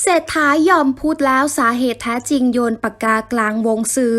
เศรษฐายอมพูดแล้วสาเหตุแท้จริงโยนปากกากลางวงสื่อ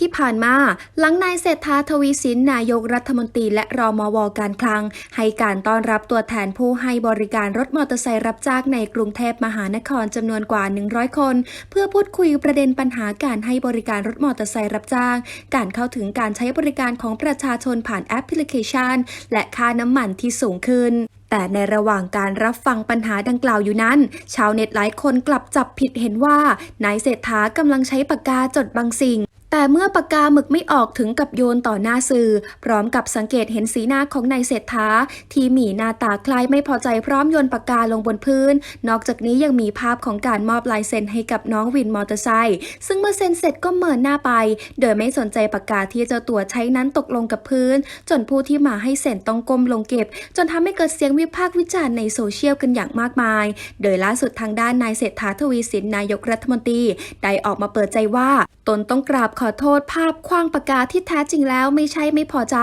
ที่ผ่านมา หลังนายเศรษฐาทวีสินนายกรัฐมนตรีและรอมวการคลัง ให้การต้อนรับตัวแทนผู้ให้บริการรถมอเตอร์ไซค์รับจ้างในกรุงเทพมหานครจำนวนกว่า 100 คน เพื่อพูดคุยประเด็นปัญหาการให้บริการรถมอเตอร์ไซค์รับจ้าง การเข้าถึงการใช้บริการของประชาชนผ่านแอปพลิเคชัน และค่าน้ำมันที่สูงขึ้นแต่ในระหว่างการรับฟังปัญหาดังกล่าวอยู่นั้น ชาวเน็ตหลายคนกลับจับผิดเห็นว่านายเศรษฐากำลังใช้ปากกาจดบางสิ่ง แต่เมื่อปากกาหมึกไม่ออกถึงกับโยนต่อหน้าสื่อ พร้อมกับสังเกตเห็นสีหน้าของนายเศรษฐา ที่มีหน้าตาคล้ายไม่พอใจพร้อมโยนปากกาลงบนพื้น นอกจากนี้ยังมีภาพของการมอบลายเซ็นให้กับน้องวินมอเตอร์ไซค์ซึ่งเมื่อเซ็นเสร็จก็เมินหน้าไป โดยไม่สนใจปากกาที่เจ้าตัวใช้นั้นตกลงกับพื้น จนผู้ที่มาให้เซ็นต้องก้มลงเก็บ จนทำให้เกิดเสียงวิพากษ์วิจารณ์ในโซเชียลกันอย่างมากมาย โดยล่าสุดทางด้านนายเศรษฐาทวีสินนายกรัฐมนตรีได้ออกมาเปิดใจว่า ตนต้องกราบขอโทษภาพคว้างปากกาที่แท้จริงแล้วไม่ใช่ไม่พอใจ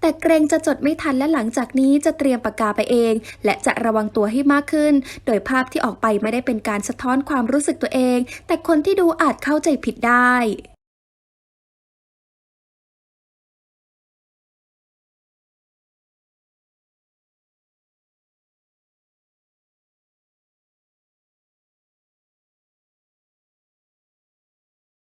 แต่เกรงจะจดไม่ทันและหลังจากนี้จะเตรียมปากกาไปเอง และจะระวังตัวให้มากขึ้น โดยภาพที่ออกไปไม่ได้เป็นการสะท้อนความรู้สึกตัวเอง แต่คนที่ดูอาจเข้าใจผิดได้